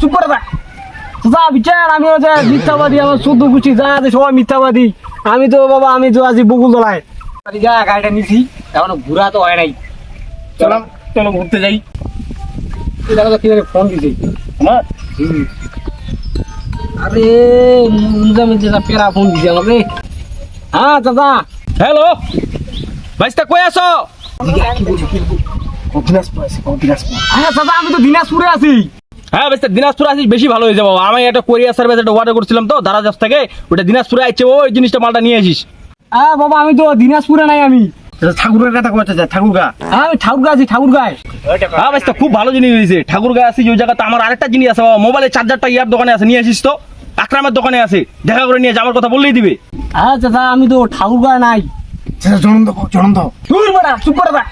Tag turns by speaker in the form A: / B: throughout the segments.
A: চুপ করে থাক যা বিচার আমি হচ্ছে মিথ্যাবাদী আমার চোদ্দ গুছি যা আছে সবাই মিথ্যাবাদী। আমি তো বাবা আমি তো আছি বকুল দলায় যা গাড়িটা নিছি এখন ঘুরা তো হয় নাই।
B: চলো চলো ঘুরতে যাই।
A: দেখো তো কীভাবে ফোন দিছি।
B: আমার
A: আরে মুজা মিজে পেরা ফোন দিছি আমাকে। হ্যাঁ চাচা।
B: হ্যালো ভাইস্তা কই আছো?
A: হ্যাঁ চাচা আমি তো দিনাজপুরে আছি।
B: হ্যাঁ ভাইস্তা দিনাজপুর আসিস বেশি ভালো হয়ে যাব। আমি একটা কোরিয়ার সার্ভিস একটা অর্ডার করছিলাম তো দারাজাস থেকে। ওটা দিনাজপুরে আসছে ওই জিনিসটা মালটা নিয়ে আসিস।
A: হ্যাঁ বাবা আমি তো দিনাজপুরে নাই আমি।
B: ঠাকুরের কথা কইতে যায় ঠাকুর গা
A: হ্যাঁ আমি আছি
B: হ্যাঁ ভাইস্তা খুব ভালো জিনিস হয়েছে। ঠাকুর গা আসিস ওই জায়গাতে আমার আরেকটা জিনিস আছে বাবা মোবাইলের চার্জারটা ইয়ার দোকানে আছে নিয়ে আসিস তো। আকরামের দোকানে আছে দেখা করে নিয়ে যাওয়ার কথা বললেই দিবে।
A: হ্যাঁ আমি তো ঠাকুর গায়ে নাই
B: জনন্ত জনন্ত
A: দূর বেড়া চুপ করে থাক।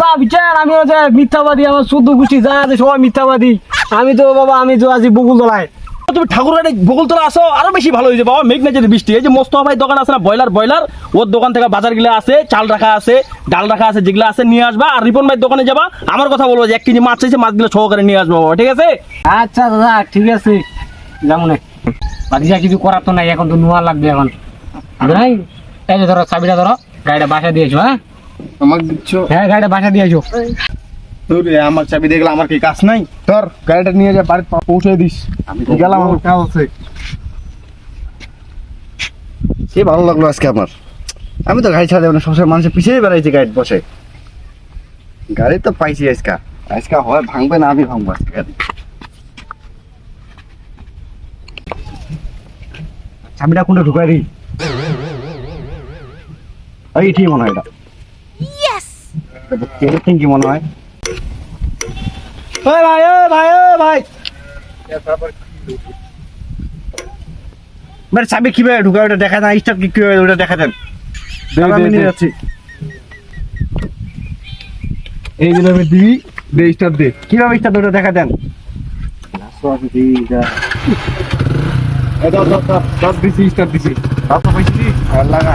A: যা বিচার আমি মিথ্যাবাদী আমার গুছি যা আছে সবাই মিথ্যাবাদী। আমি তো বাবা আমি তো আছি বকুল দলায়
B: তুমি ঠাকুরঘাটে বকুলতলা আসো আরও বেশি ভালো হয়েছে বাবা মেঘ না যদি বৃষ্টি। এই যে মোস্তফা ভাই দোকান আছে না ব্রয়লার ব্রয়লার ওর দোকান থেকে বাজারগুলো আছে চাল রাখা আছে ডাল রাখা আছে যেগুলো আছে নিয়ে আসবা। আর রিপন ভাই দোকানে যাবা। আমার কথা বলব যে এক কেজি মাছ চাইছে মাছগুলো সহকারে নিয়ে আসব বাবা ঠিক আছে?
A: আচ্ছা দাদা ঠিক আছে। যেমন বাকিটা কিছু করার তো নাই এখন তো নোয়া লাগবে এখন। নাই? এই যে ধরো চাবিটা ধরো গাড়িটা বাসা দিয়েছ হ্যাঁ?
C: আমাকে দিচ্ছ।
A: হ্যাঁ গাড়িটা বাসা দিয়েছ।
C: তোর আমার চাবি দেখলে আমার কি কাজ নাই? তোর গাড়িটা নিয়ে যা বাড়িতে পৌঁছে দিস। আমি গেলাম আমার কাজ আছে। সে ভালো লাগল আজকে আমার? আমি তো গাড়ি ছাড়া দেবো না সবসময় মানুষের পিছিয়ে বেড়াইছি গাড়ি বসে। গাড়ি তো পাইছি আজকে। আজকে হয় ভাঙবে না আমি ভাঙবো আজকে গাড়ি। চাবিটা কোনটা ঢুকাই দিই? এই ঠিক মনে হয় এটা। এটা কি মনে হয়?
B: ভাই ভাই ভাই ভাই।
C: মানে চাবি কীভাবে ঢুকায় ওটা দেখা দেন স্টার্ট কি ওটা দেখা দেন আমি নিয়ে যাচ্ছি।
B: এই দিন আমি দিবি দে স্টার দে।
C: কীভাবে স্টার্ট ওটা দেখা দেন
B: দশ দিছি স্টার দিছি।
C: লাগা।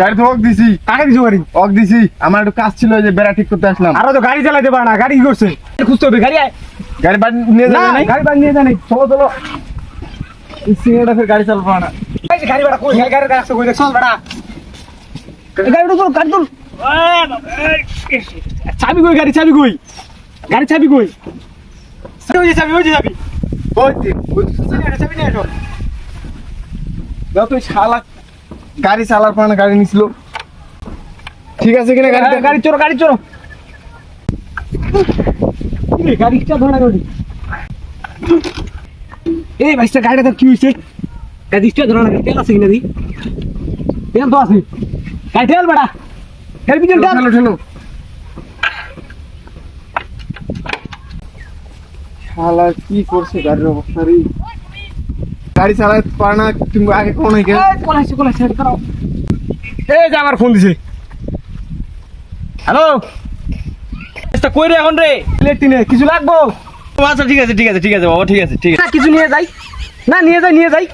C: গাড়ি তো দিছি।
A: কাকে দিছো গাড়ি?
C: অক দিছি। আমার একটু কাজ ছিল যে বেড়া ঠিক করতে আসলাম।
A: আরও তো গাড়ি চালাইতে পারে না গাড়ি কি করছে? খুঁজতে হবে গাড়ি
C: গাড়ি বাড়ি নিয়ে যাবে নাই?
A: গাড়ি বাড়ি নিয়ে জানি চলো চলো। সিঙ্গাটা ফের গাড়ি চালাবো না। গাড়ি ভাড়া কই? গাড়ি গাড়ি রাস্তা কই? দেখছ ভাড়া গাড়ি তো গাড়ি তো চাবি কই গাড়ি চাবি কই? গাড়ি চাবি কই? চাবি ওই চাবি
C: ওই।
A: চাবি। নিয়ে আসো, চাবি নিয়ে
C: দাও তো শালা। গাড়ি চালার পারে গাড়ি নিছিল। ঠিক আছে কিনা গাড়ি
A: গাড়ি গাড়ি চোরো গাড়ি চোরো গাড়ি ধরা গাড়ি এই গাড়িটা কি হইছে। গাড়ি ধরা না তেল আছে কিনা দি? তেল তো আছে। গাড়ি তেল বেটা। গাড়ি পিছন তেল।
C: ঠেলো ঠেলো। শালা কি করছে গাড়ির অবস্থা রে? গাড়ি চালাতে পারে না তুমি আগে কোন হয়ে
A: এই, যে আমার ফোন দিছে। হ্যালো
B: কই রে এখন রে?
A: প্লেট তিনে কিছু লাগবো?
B: আচ্ছা ঠিক আছে ঠিক আছে ঠিক আছে বাবা ঠিক আছে ঠিক আছে।
A: কিছু নিয়ে যাই। না নিয়ে যাই নিয়ে যাই।